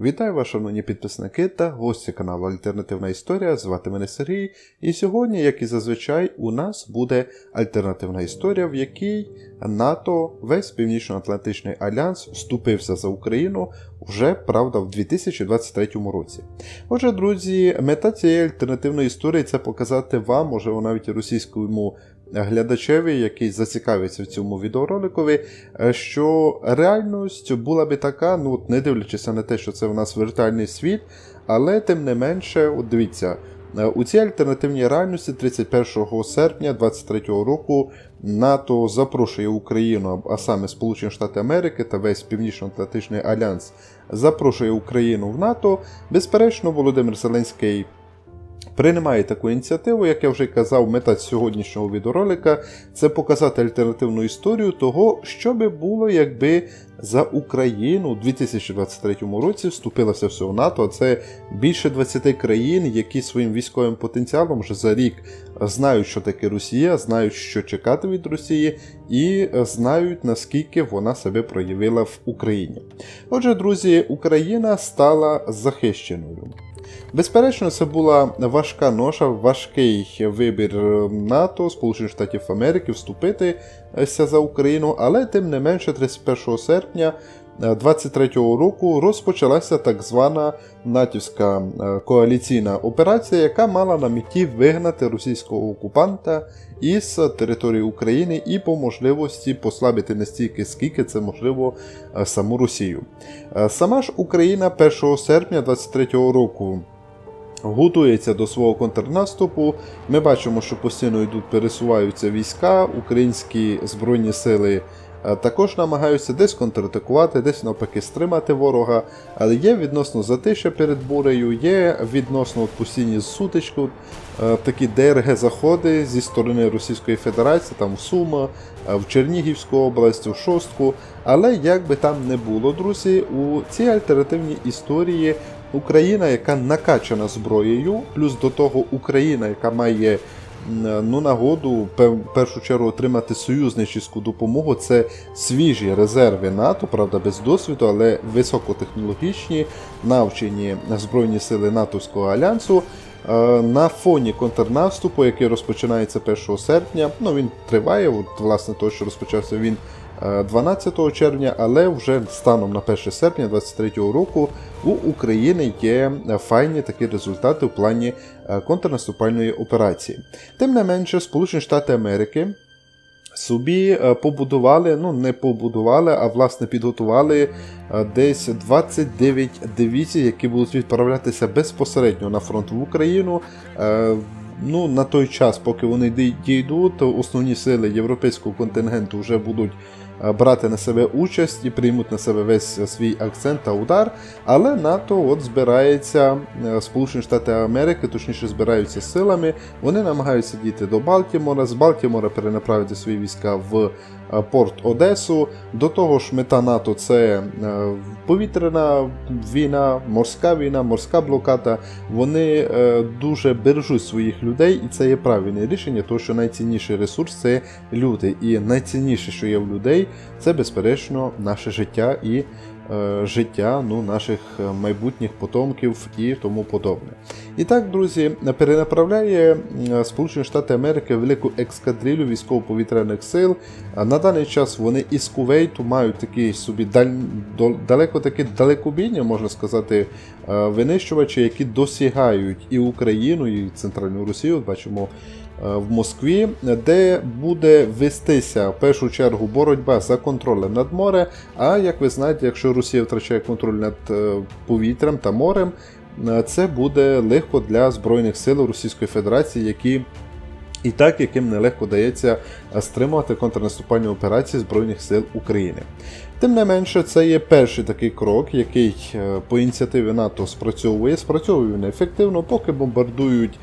Вітаю вас, шановні підписники та гості каналу Альтернативна Історія. Звати мене Сергій. І сьогодні, як і зазвичай, у нас буде альтернативна історія, в якій НАТО, весь Північно-Атлантичний альянс, вступився за Україну вже правда в 2023 році. Отже, друзі, мета цієї альтернативної історії це показати вам, можливо, навіть російському глядачеві, який зацікавиться в цьому відеороликові, е, що реальність була би така, ну от не дивлячись на те, що це у нас віртуальний світ, але тим не менше, от дивіться. Е, У цій альтернативній реальності 31 серпня 2023 року НАТО запрошує Україну, а саме Сполучені Штати Америки та весь Північно-Атлантичний альянс запрошує Україну в НАТО. Безперечно, Володимир Зеленський приймає таку ініціативу, як я вже казав, мета сьогоднішнього відеоролика це показати альтернативну історію того, що би було, якби за Україну у 2023 році вступилося все в НАТО. А це більше 20 країн, які своїм військовим потенціалом вже за рік знають, що таке Росія, знають, що чекати від Росії, і знають, наскільки вона себе проявила в Україні. Отже, друзі, Україна стала захищеною. Безперечно, це була важка ноша, важкий вибір НАТО, Сполучених Штатів Америки вступитися за Україну, але тим не менше, 31 серпня 23-го року розпочалася так звана натівська е, коаліційна операція, яка мала на меті вигнати російського окупанта із території України і по можливості послабити настільки, скільки це можливо е, саму Росію. Е, Сама ж Україна 1 серпня 23-го року. Готується до свого контрнаступу. Ми бачимо, що постійно йдуть, пересуваються війська, українські збройні сили також намагаються десь контратакувати, десь навпаки стримати ворога. Але є відносно затища перед бурею, є відносно постійні сутички, е, такі ДРГ-заходи зі сторони Російської Федерації, там в Сума, е, в Чернігівську область, у Шостку. Але як би там не було, друзі, у цій альтернативній історії Україна, яка накачана зброєю, плюс до того Україна, яка має ну, нагоду в першу чергу отримати союзничівську допомогу. Це свіжі резерви НАТО, правда, без досвіду, але високотехнологічні, навчені Збройні сили натовського альянсу. Е, На фоні контрнаступу, який розпочинається 1 серпня, ну він триває, от, власне, той, що розпочався він е, 12 червня, але вже станом на 1 серпня 2023 року у України є е, файні такі результати в плані е, контрнаступальної операції. Тим не менше, Сполучені Штати Америки собі е, побудували, ну не побудували, а власне підготували е, десь 29 дивізій, які будуть відправлятися безпосередньо на фронт в Україну. Е, Ну, на той час, поки вони дійдуть, основні сили європейського контингенту вже будуть е, брати на себе участь і приймуть на себе весь е, свій акцент та удар. Але НАТО от збирається, е, Сполучені Штати Америки, точніше збираються силами. Вони намагаються дійти до Балтімора, з Балтімора перенаправити свої війська в е, порт Одесу. До того ж, мета НАТО це е, повітряна війна, морська війна, морська блокада. Вони е, дуже бережуть своїх людей, і це є правильне рішення, тому що найцінніший ресурс це люди. І найцінніше, що є в людей, це безперечно наше життя і е, життя ну, наших е, майбутніх потомків і тому подобне. І так, друзі, перенаправляє м, Сполучені Штати Америки велику екскадрилю військово-повітряних сил. На даний час вони із Кувейту мають такі собі далеко такі далекобійні, можна сказати, е, винищувачі, які досягають і Україну, і Центральну Росію. Бачимо е, в Москві, де буде вестися в першу чергу боротьба за контролем над морем. А як ви знаєте, якщо Росія втрачає контроль над е, повітрям та морем, е, це буде легко для Збройних сил Російської Федерації, які і так, яким нелегко дається е, стримувати контрнаступальні операції Збройних сил України. Тим не менше, це є перший такий крок, який е, по ініціативі НАТО спрацьовує. Спрацьовує він ефективно, поки бомбардують е,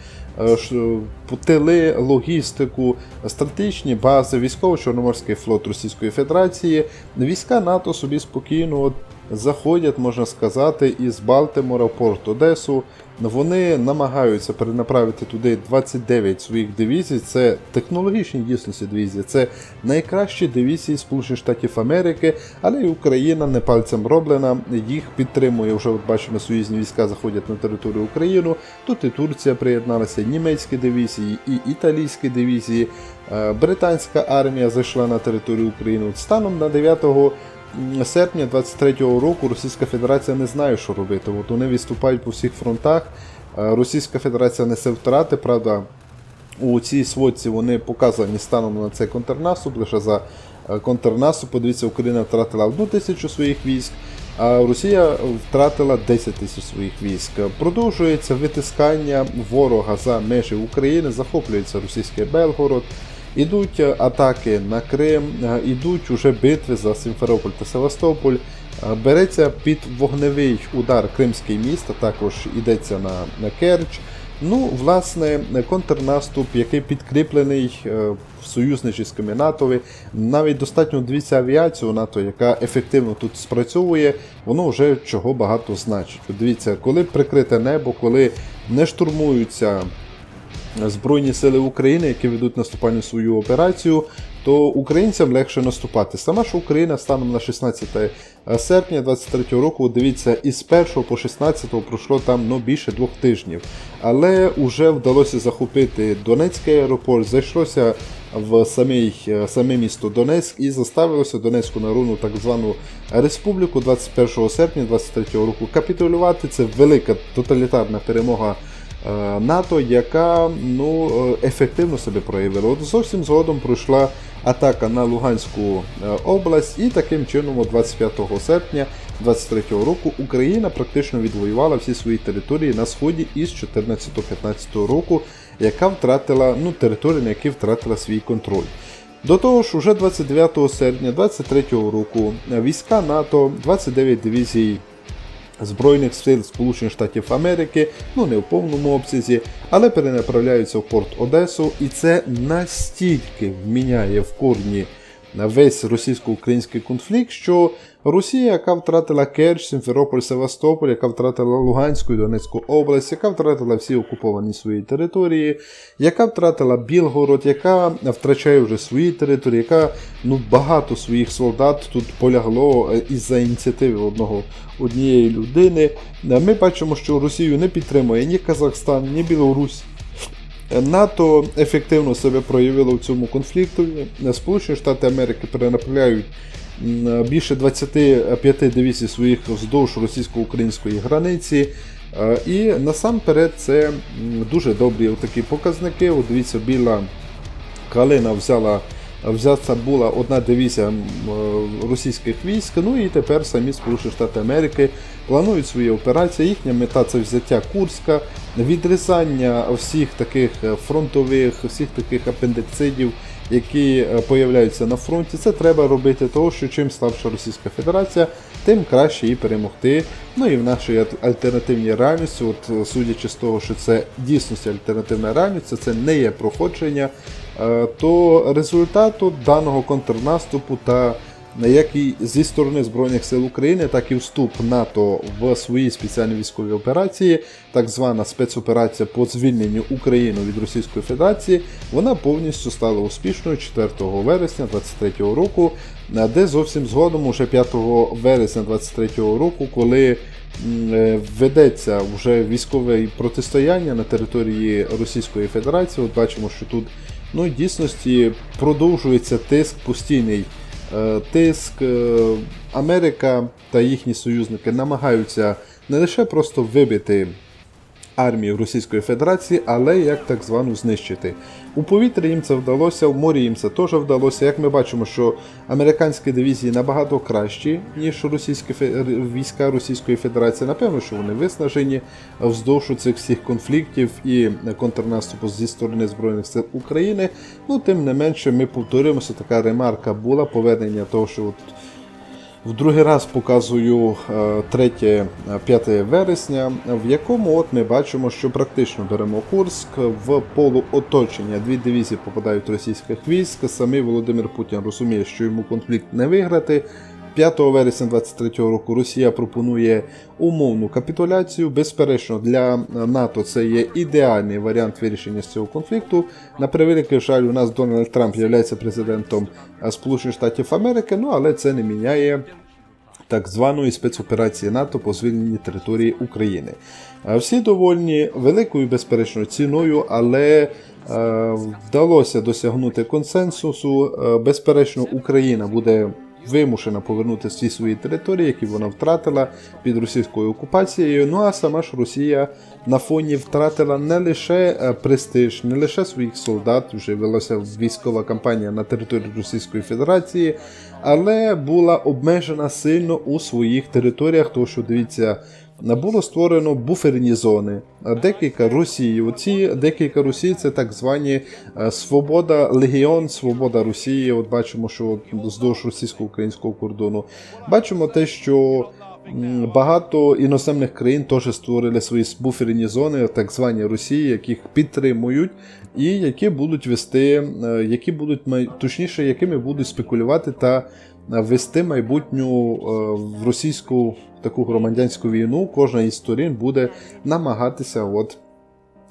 тили, логістику, стратегічні бази, військово-чорноморський флот Російської Федерації. Війська НАТО собі спокійно от заходять, можна сказати, із Балтимора в Порт Одесу. Вони намагаються перенаправити туди 29 своїх дивізій. Це технологічні дійсності дивізії, це найкращі дивізії Сполучених Штатів Америки, але і Україна не пальцем роблена. Їх підтримує вже. От бачимо, союзні війська заходять на територію України. Тут і Турція приєдналася, і німецькі дивізії, і італійські дивізії. Е, Британська армія зайшла на територію України. Станом на 9 серпня 23-го року Російська Федерація не знає, що робити. От вони відступають по всіх фронтах. Е, Російська Федерація несе втрати, правда. У цій сводці вони показані станом на цей контрнаступ. Лише за е, контрнаступ, подивіться, Україна втратила одну тисячу своїх військ, а Росія втратила 10 тисяч своїх військ. Продовжується витискання ворога за межі України, захоплюється російський Белгород. Ідуть е, атаки на Крим, е, ідуть уже битви за Сімферополь та Севастополь. Е, Береться під вогневий удар Кримський міст, також йдеться на, на Керч. Ну, власне, контрнаступ, який підкріплений е, союзничськими НАТО, навіть достатньо дивіться авіацію НАТО, яка ефективно тут спрацьовує, воно вже чого багато значить. Дивіться, коли прикрите небо, коли не штурмуються Збройні сили України, які ведуть наступальну свою операцію, то українцям легше наступати. Сама ж Україна станом на 16 серпня 23 року, дивіться, із 1 по 16 пройшло там ну, більше двох тижнів. Але вже вдалося захопити Донецький аеропорт, зайшлося в самий, е, саме місто Донецьк і заставилося Донецьку народну так звану республіку 21 серпня 23 року капітулювати. Це велика тоталітарна перемога. Е, НАТО, яка ну, е, ефективно себе проявила. От зовсім згодом пройшла атака на Луганську е, область, і таким чином, 25 серпня 23 року, Україна практично відвоювала всі свої території на сході із 14-15 року, яка втратила ну, території, на які втратила свій контроль. До того ж, уже 29 серпня 23 року війська НАТО, 29 дивізій Збройних сил Сполучених Штатів Америки, ну не в повному обсязі, але перенаправляються в порт Одесу, і це настільки вміняє в корні весь російсько-український конфлікт, що Росія, яка втратила Керч, Сімферополь, Севастополь, яка втратила Луганську і Донецьку область, яка втратила всі окуповані свої території, яка втратила Білгород, яка втрачає вже свої території, яка ну багато своїх солдат тут полягло е, із-за ініціативи одного однієї людини. Е, Ми бачимо, що Росію не підтримує ні Казахстан, ні Білорусь. НАТО ефективно себе проявило в цьому конфлікті. Сполучені Штати Америки перенаправляють більше 25 дивізій своїх вздовж російсько-української границі. Е, І насамперед це дуже добрі такі показники. От дивіться, біла Калина взяла. Взята була одна дивізія е, російських військ, ну і тепер самі Сполучені Штати Америки планують свої операції. Їхня мета це взяття Курська, відрізання всіх таких е, фронтових, всіх таких апендицидів, які е, появляються на фронті. Це треба робити того, що чим слабша Російська Федерація, тим краще її перемогти. Ну і в нашій альтернативній реальності, от судячи з того, що це дійсності альтернативна реальність, це не є проходження, то результату даного контрнаступу та як і зі сторони Збройних сил України, так і вступ НАТО в свої спеціальні військові операції, так звана спецоперація по звільненню України від Російської Федерації, вона повністю стала успішною 4 вересня 2023 року, е, де зовсім згодом, уже 5 вересня 2023 року, коли е, ведеться вже військове протистояння на території Російської Федерації. От бачимо, що тут ну, в дійсності продовжується тиск постійний. Е, Тиск е, Америка та їхні союзники намагаються не лише просто вибити армію Російської Федерації, але як так звану знищити. У повітрі їм це вдалося, в морі їм це теж вдалося. Як ми бачимо, що американські дивізії набагато кращі, ніж російські війська Російської Федерації. Напевно, що вони виснажені вздовж цих всіх конфліктів і контрнаступу зі сторони Збройних сил України. Ну, тим не менше, ми повторюємося, така ремарка була повернення того, що от в другий раз показую 3-5 вересня, в якому от ми бачимо, що практично беремо Курск в полуоточення. Дві дивізії попадають російських військ. Самий Володимир Путін розуміє, що йому конфлікт не виграти. 5 вересня 23 року Росія пропонує умовну капітуляцію. Безперечно, для НАТО це є ідеальний варіант вирішення цього конфлікту. На превеликий жаль, у нас Дональд Трамп є президентом Сполучених Штатів Америки, ну але це не міняє так званої спецоперації НАТО по звільненні території України. Всі довольні великою, безперечно, ціною, але е, вдалося досягнути консенсусу. Е, Безперечно, Україна буде вимушена повернути всі свої території, які вона втратила під російською окупацією. Ну а сама ж Росія на фоні втратила не лише е, престиж, не лише своїх солдат, вже велася військова кампанія на території Російської Федерації, але була обмежена сильно у своїх територіях, тому що дивіться. Було створено буферні зони, декілька Росії. Оці декілька Росії це так звані е, Свобода Легіон, Свобода Росії. От бачимо, що вздовж російсько-українського кордону. Бачимо те, що багато іноземних країн теж створили свої буферні зони, так звані Росії, яких підтримують, і які будуть вести, е, які будуть точніше, якими будуть спекулювати та вести майбутню е, в російську таку громадянську війну. Кожна із сторін буде намагатися, от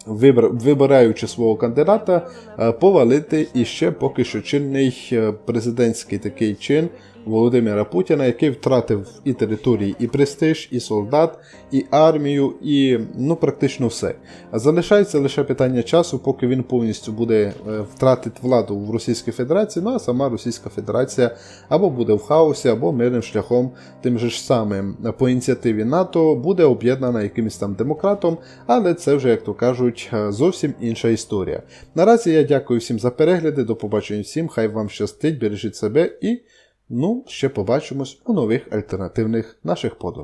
вибираючи свого кандидата, е, повалити іще поки що чинний е, президентський такий чин Володимира Путіна, який втратив і території, і престиж, і солдат, і армію, і ну практично все. А Залишається лише питання часу, поки він повністю буде е, втратить владу в Російській Федерації. Ну а сама Російська Федерація або буде в хаосі, або мирним шляхом, тим же ж самим по ініціативі НАТО буде об'єднана якимось там демократом, але це вже, як то кажуть, е, зовсім інша історія. Наразі я дякую всім за перегляди. До побачення всім. Хай вам щастить, бережіть себе і ну ще побачимось у нових альтернативних наших подорожах.